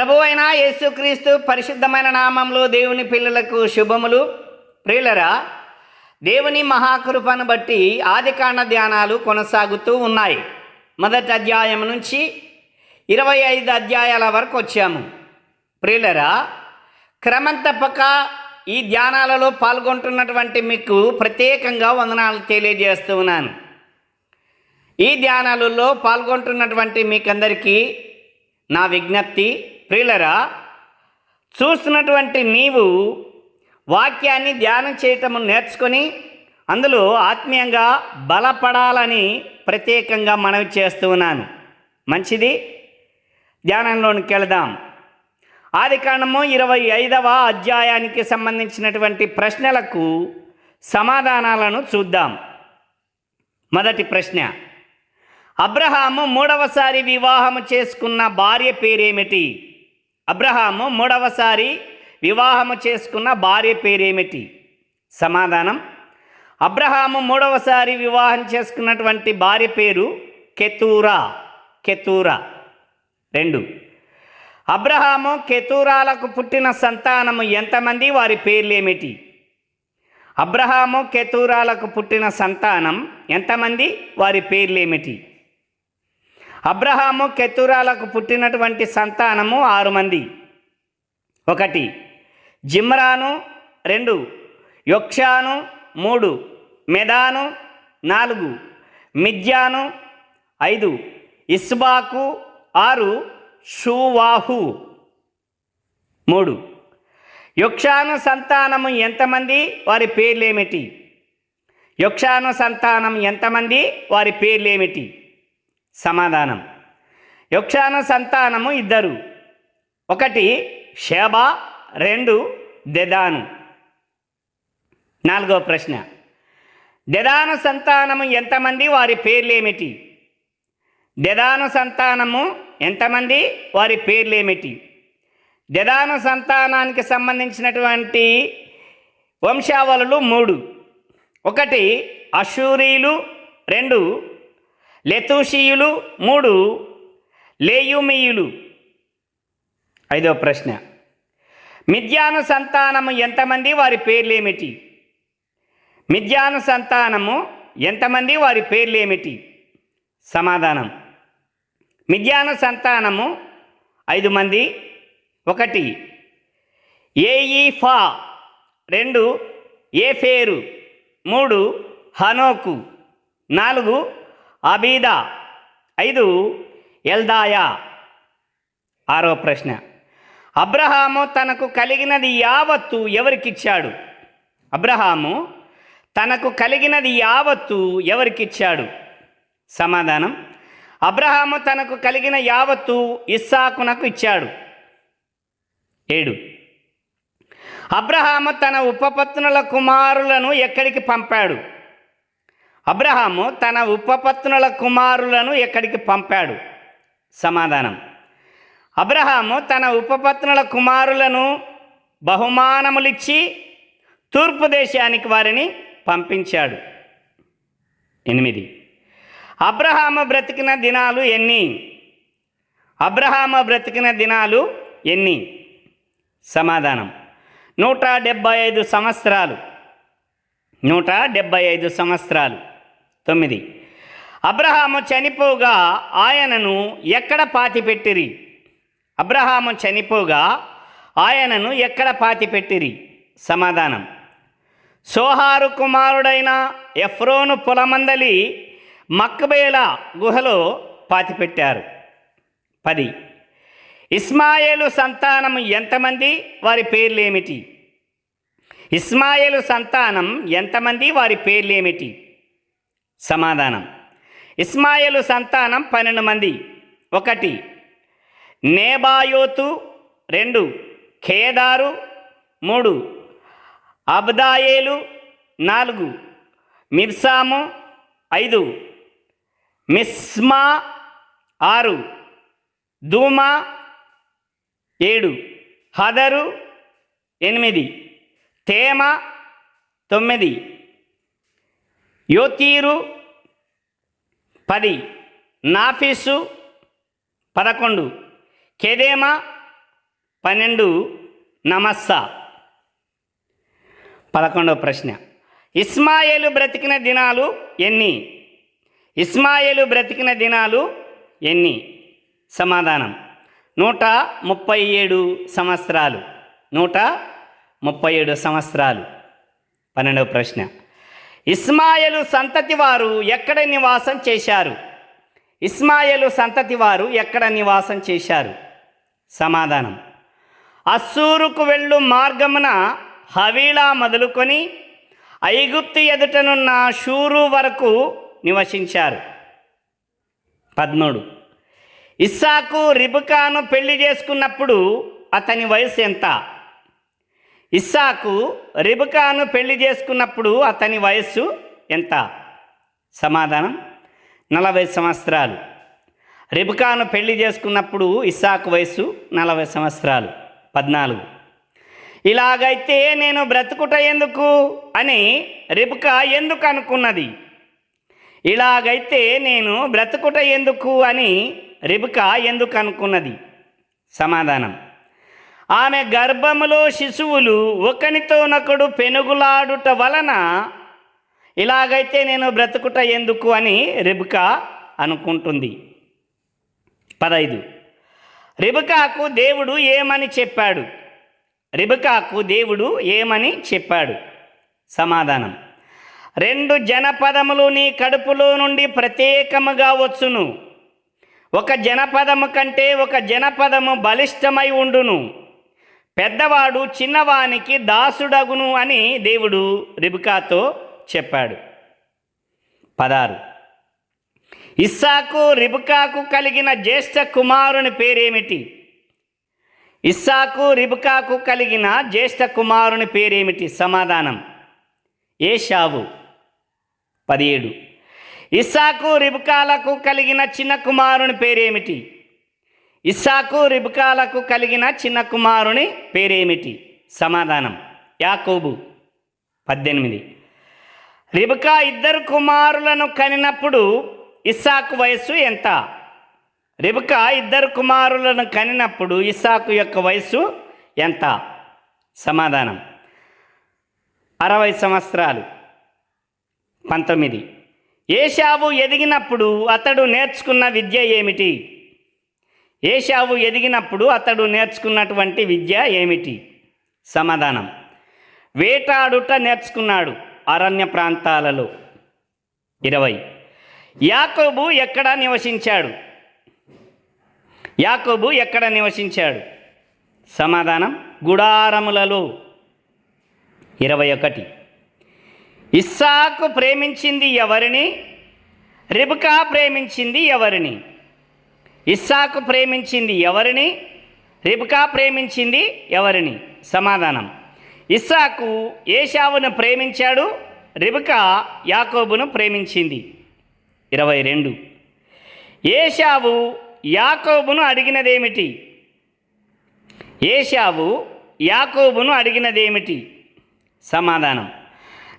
ప్రభు అయిన యేసుక్రీస్తు పరిశుద్ధమైన నామంలో దేవుని పిల్లలకు శుభములు. ప్రియులరా దేవుని మహాకృపను బట్టి ఆదికాండ ధ్యానాలు కొనసాగుతూ ఉన్నాయి. మొదటి అధ్యాయం నుంచి ఇరవై ఐదు అధ్యాయాల వరకు వచ్చాము. ప్రియులరా క్రమం తప్పక ఈ ధ్యానాలలో పాల్గొంటున్నటువంటి మీకు ప్రత్యేకంగా వందనాలు తెలియజేస్తూ ఉన్నాను. ఈ ధ్యానాలలో పాల్గొంటున్నటువంటి మీకందరికీ నా విజ్ఞప్తి ప్రియులరా చూస్తున్నటువంటి నీవు వాక్యాన్ని ధ్యానం చేయటము నేర్చుకొని అందులో ఆత్మీయంగా బలపడాలని ప్రత్యేకంగా మనవి చేస్తూ ఉన్నాను. మంచిది? ధ్యానంలోనికి వెళదాం. ఆది కాండము ఇరవై ఐదవ అధ్యాయానికి సంబంధించినటువంటి ప్రశ్నలకు సమాధానాలను చూద్దాం. మొదటి ప్రశ్న. అబ్రహాము మూడవసారి వివాహము చేసుకున్న భార్య పేరేమిటి? అబ్రహాము మూడవసారి వివాహము చేసుకున్న భార్య పేరేమిటి? సమాధానం. అబ్రహాము మూడవసారి వివాహం చేసుకున్నటువంటి భార్య పేరు కెతూరా. కెతూరా. రెండు. అబ్రహాము కెతూరాలకు పుట్టిన సంతానము ఎంతమంది? వారి పేర్లేమిటి? అబ్రహాము కెతూరాలకు పుట్టిన సంతానం ఎంతమంది? వారి పేర్లేమిటి? అబ్రహాము కెతురాలకు పుట్టినటువంటి సంతానము ఆరు మంది. ఒకటి జిమ్రాను రెండు యొక్షాను మూడు మెదాను నాలుగు మిద్యాను ఐదు ఇస్బాకు ఆరు షూవాహు మూడు. యొక్షాను సంతానము ఎంతమంది వారి పేర్లేమిటి? యొక్షాను సంతానం ఎంతమంది వారి పేర్లేమిటి? సమాధానం. యక్షాన సంతానము ఇద్దరు. ఒకటి షేబా రెండు దెదాను. నాలుగో ప్రశ్న. దెదాను సంతానము ఎంతమంది? వారి పేర్లేమిటి? దెదాను సంతానము ఎంతమంది? వారి పేర్లేమిటి? దెదాను సంతానానికి సంబంధించినటువంటి వంశావళులు మూడు. ఒకటి అశూరీలు రెండు లెతూషీయులు మూడు లేయుమీయులు? ఐదో ప్రశ్న. మిథ్యాను సంతానము ఎంతమంది? వారి పేర్లేమిటి? మిథ్యాను సంతానము ఎంతమంది? వారి పేర్లేమిటి? సమాధానం. మిథ్యాను సంతానము ఐదు మంది. ఒకటి ఏఈఫా. రెండు ఏఫేరు. మూడు హనోకు. నాలుగు అబీదా. ఐదు ఎల్దాయా. ఆరో ప్రశ్న. అబ్రహాము తనకు కలిగినది యావత్తు ఎవరికిచ్చాడు? అబ్రహాము తనకు కలిగినది యావత్తు ఎవరికిచ్చాడు? సమాధానం. అబ్రహాము తనకు కలిగిన యావత్తు ఇస్సాకునకు ఇచ్చాడు. ఏడు. అబ్రహాము తన ఉపపత్నుల కుమారులను ఎక్కడికి పంపాడు? అబ్రహాము తన ఉపపత్నుల కుమారులను ఎక్కడికి పంపాడు? సమాధానం. అబ్రహాము తన ఉపపత్నుల కుమారులను బహుమానములిచ్చి తూర్పు దేశానికి వారిని పంపించాడు. ఎనిమిది. అబ్రహాము బ్రతికిన దినాలు ఎన్ని? అబ్రహాము బ్రతికిన దినాలు ఎన్ని? సమాధానం. నూట డెబ్భై ఐదు సంవత్సరాలు. నూట డెబ్భై ఐదు సంవత్సరాలు. తొమ్మిది. అబ్రహాము చనిపోగా ఆయనను ఎక్కడ పాతిపెట్టిరి? అబ్రహాము చనిపోగా ఆయనను ఎక్కడ పాతిపెట్టిరి? సమాధానం. సోహారు కుమారుడైన ఎఫ్రోను పొలమందలి మక్బేల గుహలో పాతిపెట్టారు. పది. ఇస్మాయేలు సంతానం ఎంతమంది? వారి పేర్లేమిటి? ఇస్మాయేలు సంతానం ఎంతమంది? వారి పేర్లేమిటి? సమాధానం. ఇస్మాయిలు సంతానం పన్నెండు మంది. ఒకటి నేబాయోతు రెండు ఖేదారు మూడు అబ్దాయేలు నాలుగు మిర్సాము ఐదు మిస్మా ఆరు దూమా ఏడు హదరు ఎనిమిది తేమ తొమ్మిది యోతీరు పది నాఫీసు పదకొండు కెదేమా పన్నెండు నమస్స. పదకొండవ ప్రశ్న. ఇస్మాయేలు బ్రతికిన దినాలు ఎన్ని? ఇస్మాయేలు బ్రతికిన దినాలు ఎన్ని? సమాధానం. నూట ముప్పై ఏడు సంవత్సరాలు. నూట ముప్పై ఏడు సంవత్సరాలు. పన్నెండవ ప్రశ్న. ఇస్మాయేలు సంతతి వారు ఎక్కడ నివాసం చేశారు? ఇస్మాయేలు సంతతి వారు ఎక్కడ నివాసం చేశారు? సమాధానం. అస్సూరుకు వెళ్ళు మార్గమున హవీలా మొదలుకొని ఐగుప్తు ఎదుటనున్న షూరు వరకు నివసించారు. పద్మూడు. ఇస్సాకు రిబుకాను పెళ్ళి చేసుకున్నప్పుడు అతని వయసు ఎంత? ఇస్సాకు రిబుకాను పెళ్ళి చేసుకున్నప్పుడు అతని వయస్సు ఎంత? సమాధానం? నలభై సంవత్సరాలు. రిబుకాను పెళ్ళి చేసుకున్నప్పుడు ఇస్సాకు వయస్సు నలభై సంవత్సరాలు. పద్నాలుగు. ఇలాగైతే నేను బ్రతుకుట ఎందుకు? అని రిబుకా ఎందుకు అనుకున్నది? ఇలాగైతే నేను బ్రతుకుట ఎందుకు? అని రిబుకా ఎందుకు అనుకున్నది? సమాధానం. ఆమె గర్భములో శిశువులు ఒకనితోనొకడు పెనుగులాడుట వలన ఇలాగైతే నేను బ్రతుకుట ఎందుకు అని రిబుకా అనుకుంటుంది. పదైదు. రిబకాకు దేవుడు ఏమని చెప్పాడు? రిబకాకు దేవుడు ఏమని చెప్పాడు? సమాధానం. రెండు జనపదములు నీ కడుపులో నుండి ప్రత్యేకముగా వచ్చును. ఒక జనపదము కంటే ఒక జనపదము బలిష్టమై ఉండును. పెద్దవాడు చిన్నవానికి దాసుడగును అని దేవుడు రిబికాతో చెప్పాడు. పదారు ఇస్సాకు రిబికాకు కలిగిన జ్యేష్ఠ కుమారుని పేరేమిటి? ఇస్సాకు రిబికాకు కలిగిన జ్యేష్ఠ కుమారుని పేరేమిటి? సమాధానం. ఏషావు. పదిహేడు. ఇస్సాకు రిబికాలకు కలిగిన చిన్న కుమారుని పేరేమిటి? ఇస్సాకు రిబుకాలకు కలిగిన చిన్న కుమారుని పేరేమిటి? సమాధానం. యాకోబు పద్దెనిమిది. రిబుకా ఇద్దరు కుమారులను కనినప్పుడు ఇస్సాకు వయస్సు ఎంత? రిబుకా ఇద్దరు కుమారులను కనినప్పుడు ఇస్సాకు యొక్క వయస్సు ఎంత? సమాధానం. అరవై సంవత్సరాలు. పంతొమ్మిది. ఏషావు ఎదిగినప్పుడు అతడు నేర్చుకున్న విద్య ఏమిటి? ఏషావు ఎదిగినప్పుడు అతడు నేర్చుకున్నటువంటి విద్య ఏమిటి? సమాధానం. వేటాడుట నేర్చుకున్నాడు అరణ్య ప్రాంతాలలో. ఇరవై. యాకోబు ఎక్కడ నివసించాడు? యాకోబు ఎక్కడ నివసించాడు? సమాధానం గుడారములలో. ఇరవై ఒకటి. ఇస్సాకు ప్రేమించింది ఎవరిని? రిబకా ప్రేమించింది ఎవరిని? ఇస్సాకు ప్రేమించింది ఎవరిని? రిబకా ప్రేమించింది ఎవరిని? సమాధానం. ఇస్సాకు ఏషావును ప్రేమించాడు రిబకా యాకోబును ప్రేమించింది. ఇరవై రెండు. ఏషావు యాకోబును అడిగినదేమిటి? ఏషావు యాకోబును అడిగినదేమిటి? సమాధానం.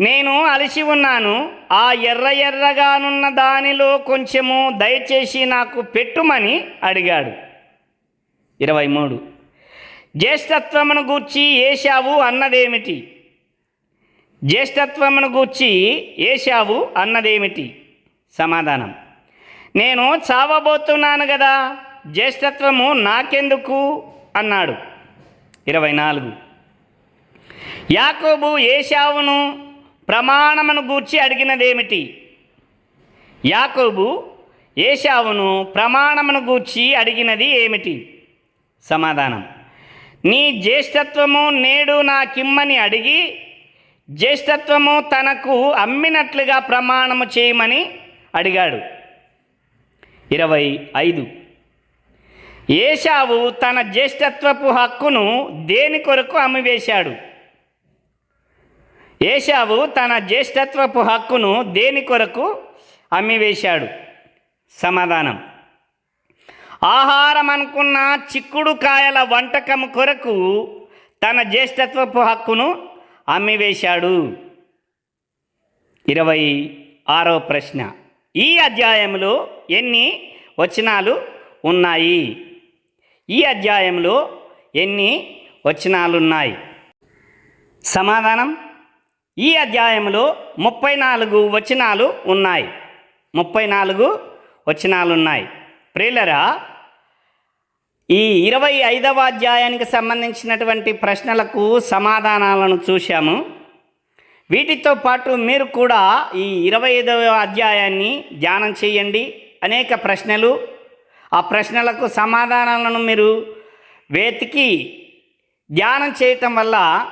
నేను అలసి ఉన్నాను. ఆ ఎర్ర ఎర్రగానున్న దానిలో కొంచెము దయచేసి నాకు పెట్టుమని అడిగాడు. ఇరవై మూడు. జ్యేష్ఠత్వమును గూర్చి ఏశావు అన్నదేమిటి? జ్యేష్ఠత్వమును గూర్చి ఏశావు అన్నదేమిటి? సమాధానం. నేను చావబోతున్నాను కదా జ్యేష్ఠత్వము నాకెందుకు? అన్నాడు. ఇరవై నాలుగు. యాకోబు ఏశావును ప్రమాణమును గూర్చి అడిగినదేమిటి? యాకోబు ఏషావును ప్రమాణమును గూర్చి అడిగినది ఏమిటి? సమాధానం. నీ జ్యేష్ఠత్వము నేడు నా కిమ్మని అడిగి జ్యేష్ఠత్వము తనకు అమ్మినట్లుగా ప్రమాణము చేయమని అడిగాడు. ఇరవై ఐదు. ఏషావు తన జ్యేష్ఠత్వపు హక్కును దేని కొరకు అమ్మివేశాడు? ఏషావు తన జ్యేష్ఠత్వపు హక్కును దేని కొరకు అమ్మివేశాడు? సమాధానం. ఆహారం అనుకున్న చిక్కుడు కాయల వంటకం కొరకు తన జ్యేష్ఠత్వపు హక్కును అమ్మివేశాడు. ఇరవై ఆరో ప్రశ్న. ఈ అధ్యాయంలో ఎన్ని వచనాలు ఉన్నాయి? ఈ అధ్యాయంలో ఎన్ని వచనాలున్నాయి? సమాధానం. ఈ అధ్యాయంలో ముప్పై నాలుగు వచనాలు ఉన్నాయి. ముప్పై నాలుగు వచనాలు ఉన్నాయి. ప్రియులరా ఈ ఇరవై ఐదవ అధ్యాయానికి సంబంధించినటువంటి ప్రశ్నలకు సమాధానాలను చూశాము. వీటితో పాటు మీరు కూడా ఈ ఇరవై ఐదవ అధ్యాయాన్ని ధ్యానం చేయండి. అనేక ప్రశ్నలు ఆ ప్రశ్నలకు సమాధానాలను మీరు వెతికి ధ్యానం చేయటం వల్ల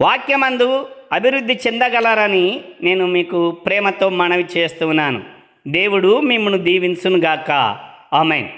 వాక్యమందు అభివృద్ధి చెందగలరని నేను మీకు ప్రేమతో మనవి చేస్తున్నాను దేవుడు మిమ్మల్ని దీవించునుగాక. ఆమెన్.